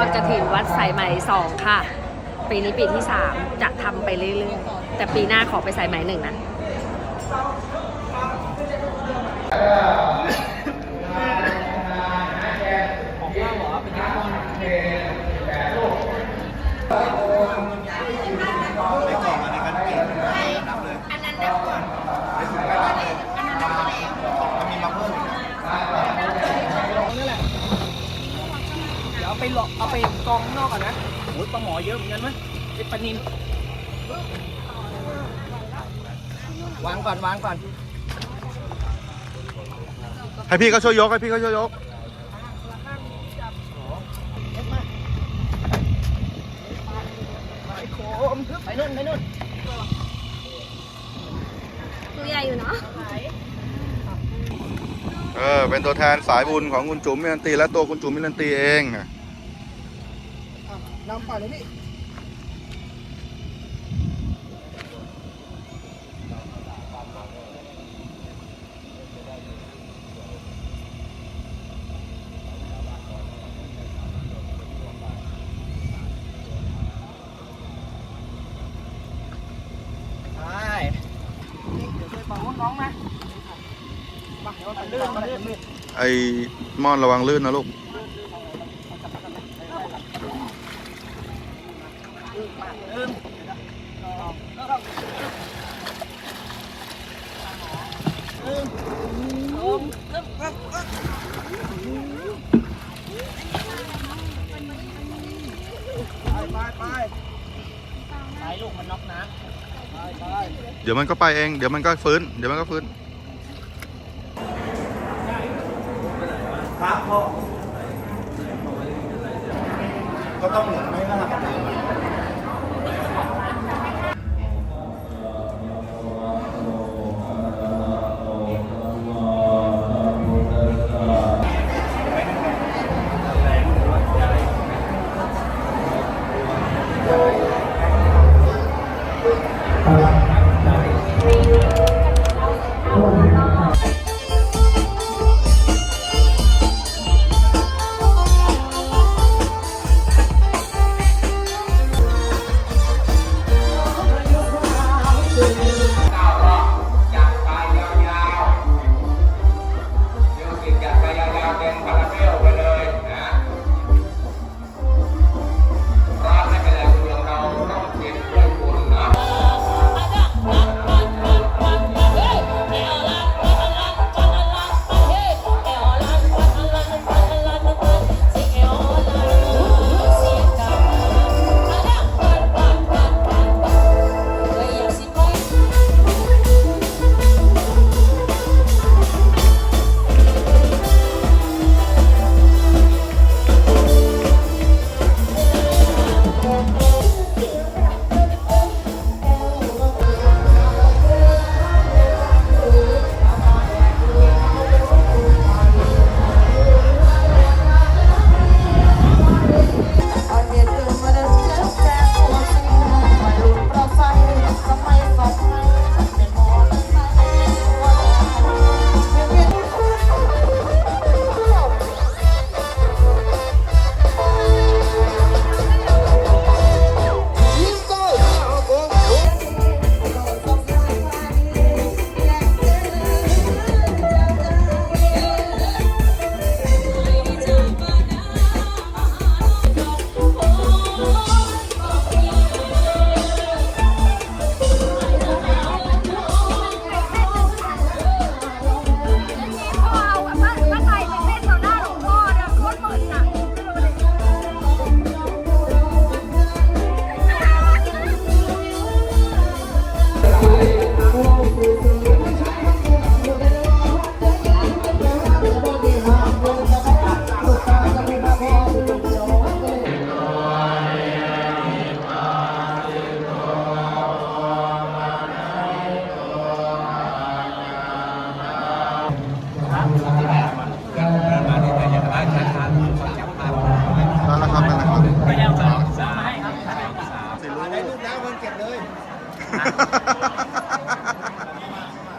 อดกระถินวัดสายไหมสองค่ะ ปีนี้ปีที่สามจะทำไปเรื่อยๆ แต่ปีหน้าขอไปสายไหมหนึ่งนะ เดี๋ยวเอา ไปหลอกเอาไปกองข้างนอกก่อนนะโอ้ยปลาหมอเยอะเหมือนกันมั้ยไอ้ปลานินวางก่อนวางก่อนให้พี่เขาช่วยยกให้พี่เขาช่วยยก ไปโคมไปนู่นไปนู่นตัวใหญ่อยู่เนาะเออ เป็นตัวแทนสายบุญของคุณจุ๋มมิลันตีและตัวคุณจุ๋มมิลันตีเอง นำป่าเลยพี่ไปเดี๋ยวช่วยปองน้องมามาเดี๋ยวมันลื่นไอ้มอนระวังลื่นนะลูก ไปไปไปไปลูกมันน็อกนะไปไปเดี๋ยวมันก็ไปเอง เดี๋ยวมันก็ฟื้น เดี๋ยวมันก็ฟื้น ครับพ่อก็ต้องหมุนไม่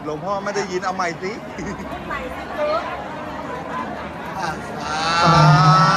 หลวงพ่อไม่ได้ยินเอาใหม่สิอะสา